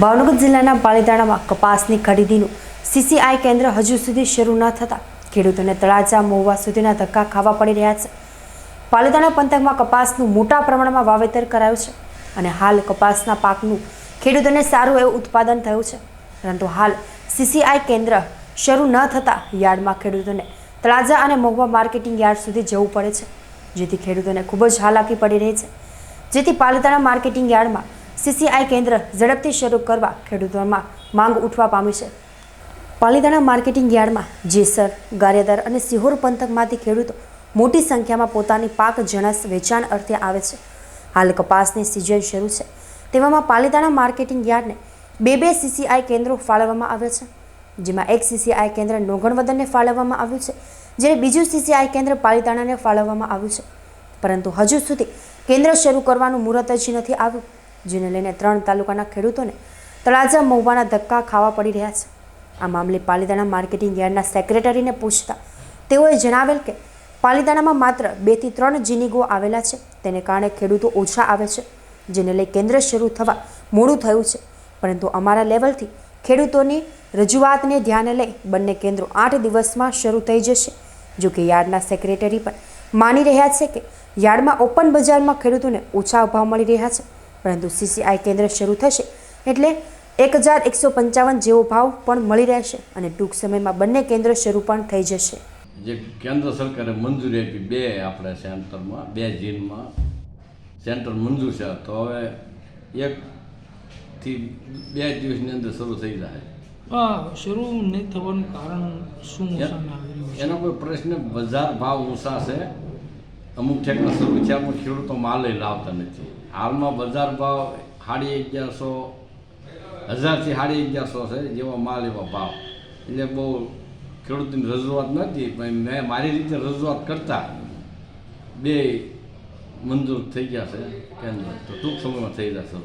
ભાવનગર જિલ્લાના પાલીતાણામાં કપાસની ખરીદીનું સીસીઆઈ કેન્દ્ર હજુ સુધી શરૂ ન થતાં. ખેડૂતોને તળાજા મહુવા સુધીના ધક્કા ખાવા પડી રહ્યા છે. પાલીતાણા પંથકમાં કપાસનું મોટા પ્રમાણમાં વાવેતર કરાયું છે અને હાલ કપાસના પાકનું ખેડૂતોને સારું એવું ઉત્પાદન થયું છે. પરંતુ હાલ સીસીઆઈ કેન્દ્ર શરૂ ન થતાં યાર્ડમાં ખેડૂતોને તળાજા અને મહુવા માર્કેટિંગ યાર્ડ સુધી જવું પડે છે, જેથી ખેડૂતોને ખૂબ જ હાલાકી પડી રહી છે. જેથી પાલીતાણા માર્કેટિંગ યાર્ડમાં સીસીઆઈ કેન્દ્ર ઝડપથી શરૂ કરવા ખેડૂતોમાં માંગ ઉઠવા પામી છે. પાલિતાણા માર્કેટિંગ યાર્ડમાં જેસર ગારિયાદર અને સિહોર પંથકમાંથી ખેડૂતો મોટી સંખ્યામાં પોતાની પાક, જણસ વેચાણ અર્થે આવે છે. હાલ કપાસની સિઝન શરૂ છે. તેવામાં પાલિતાણા માર્કેટિંગ યાર્ડને બે બે સીસીઆઈ કેન્દ્રો ફાળવવામાં આવ્યા છે. જેમાં એક સીસીઆઈ કેન્દ્ર નોગણવદનને ફાળવવામાં આવ્યું છે, જ્યારે બીજું સીસીઆઈ કેન્દ્ર પાલિતાણાને ફાળવવામાં આવ્યું છે. પરંતુ હજુ સુધી કેન્દ્ર શરૂ કરવાનું મુહૂર્ત જ નથી આવ્યું. જેને લઈને ત્રણ તાલુકાના ખેડૂતોને તળાજા મહુવાના ધક્કા ખાવા પડી રહ્યા છે. આ મામલે પાલિતાણા માર્કેટિંગ યાર્ડના સેક્રેટરીને પૂછતા તેઓએ જણાવેલ કે પાલિતાણામાં માત્ર બેથી ત્રણ જીનીગો આવેલા છે. તેને કારણે ખેડૂતો ઓછા આવે છે, જેને લઈ કેન્દ્ર શરૂ થવા મોડું થયું છે. પરંતુ અમારા લેવલથી ખેડૂતોની રજૂઆતને ધ્યાને લઈ બંને કેન્દ્રો આઠ દિવસમાં શરૂ થઈ જશે. જો કે યાર્ડના સેક્રેટરી પણ માની રહ્યા છે કે યાર્ડમાં ઓપન બજારમાં ખેડૂતોને ઓછા ભાવ મળી રહ્યા છે. પરંતુ સીસીઆઈ કેન્દ્ર શરૂ થશે એટલે એક હજાર એકસો પંચાવન જેવો ભાવ પણ મળી રહેશે અને ટૂંક સમયમાં બંને કેન્દ્ર શરૂ પણ થઈ જશે. જે કેન્દ્ર સરકારે મંજૂરી આપી બે આપણે સેન્ટરમાં બે જીનમાં સેન્ટર મંજૂર છે. તો હવે એકથી બે દિવસની અંદર શરૂ થઈ જાય. હા શરૂ નહીં થવાનું કારણ શું છે? એનો કોઈ પ્રશ્ન બજાર ભાવ ઊંચા છે. અમુક ઠેકના શરૂ થયા પણ ખેડૂતો માલ લઈ લાવતા નથી. હાલમાં બજાર ભાવ સાડી અગિયારસો, હજારથી સાડી અગિયારસો છે, જેવા માલ એવા ભાવ. એટલે બહુ ખેડૂતની રજૂઆત નથી, પણ મેં મારી રીતે રજૂઆત કરતા બે મંજૂર થઈ ગયા છે કેન્દ્ર તો ટૂંક સમયમાં થઈ જશે.